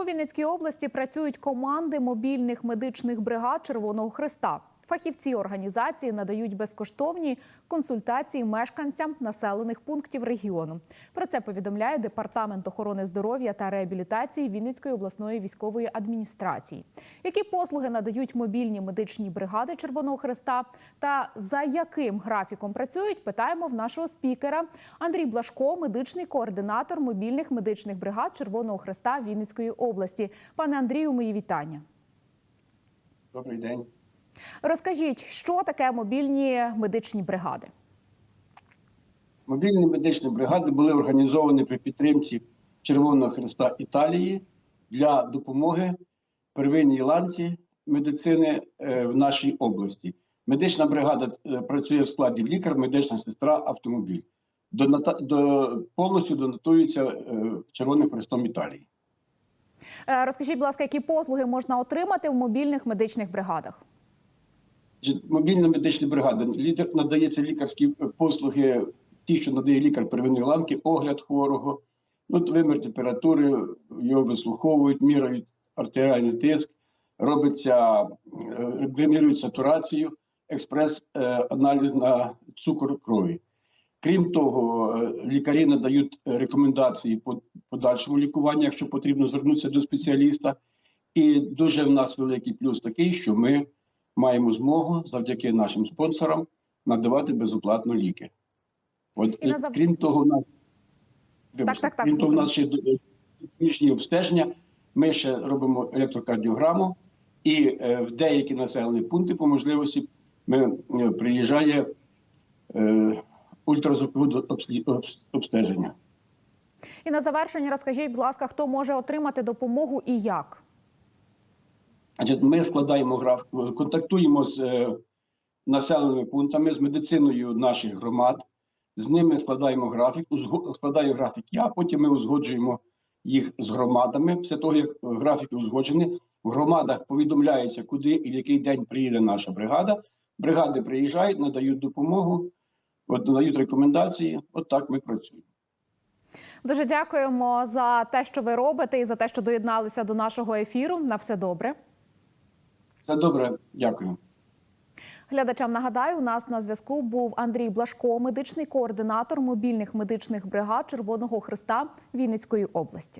У Вінницькій області працюють команди мобільних медичних бригад Червоного Христа. Фахівці організації надають безкоштовні консультації мешканцям населених пунктів регіону. Про це повідомляє департамент охорони здоров'я та реабілітації Вінницької обласної військової адміністрації. Які послуги надають мобільні медичні бригади Червоного Христа та за яким графіком працюють? Питаємо в нашого спікера Андрій Блашко, медичний координатор мобільних медичних бригад Червоного Христа Вінницької області. Пане Андрію, мої вітання. Добрий день. Розкажіть, що таке мобільні медичні бригади? Мобільні медичні бригади були організовані при підтримці Червоного Христа Італії для допомоги первинній ланці медицини е, в нашій області. Медична бригада е, працює в складі лікар, медична сестра, автомобіль. Доната- до, повністю донатується е, Червоним Хрестом Італії. Розкажіть, будь ласка, які послуги можна отримати в мобільних медичних бригадах? Мобільна медична бригада надається лікарські е, послуги, ті, що надає лікар первинної ланки, огляд хворого, ну, вимір температури, його вислуховують, міряють артеріальний тиск, робиться, е, вимірюють сатурацію, експрес-аналіз на цукор крові. Крім того, е, лікарі надають рекомендації по подальшому лікуванню, якщо потрібно звернутися до спеціаліста. І дуже в нас великий плюс такий, що ми маємо змогу завдяки нашим спонсорам надавати безоплатно ліки. От І на е, крім того, у нас вибачте, так, так, крім того, у нас ще технічні обстеження. Ми ще робимо електрокардіограму, і е, в деякі населені пункти по можливості ми е, приїжджає е, ультразвукове обстеження. І на завершення розкажіть, будь ласка, хто може отримати допомогу і як? Значить, ми складаємо граф, контактуємо з е, населеними пунктами, з медициною наших громад. З ними складаємо графік, узго- складаю графік я, потім ми узгоджуємо їх з громадами. Після того, як графіки узгоджені, в громадах повідомляється, куди і в який день приїде наша бригада. Бригади приїжджають, надають допомогу, от, надають рекомендації. От так ми працюємо. Дуже дякуємо за те, що ви робите, і за те, що доєдналися до нашого ефіру. На все добре. Все добре, дякую. Глядачам нагадаю, у нас на зв'язку був Андрій Блашко, медичний координатор мобільних медичних бригад Червоного Христа Вінницької області.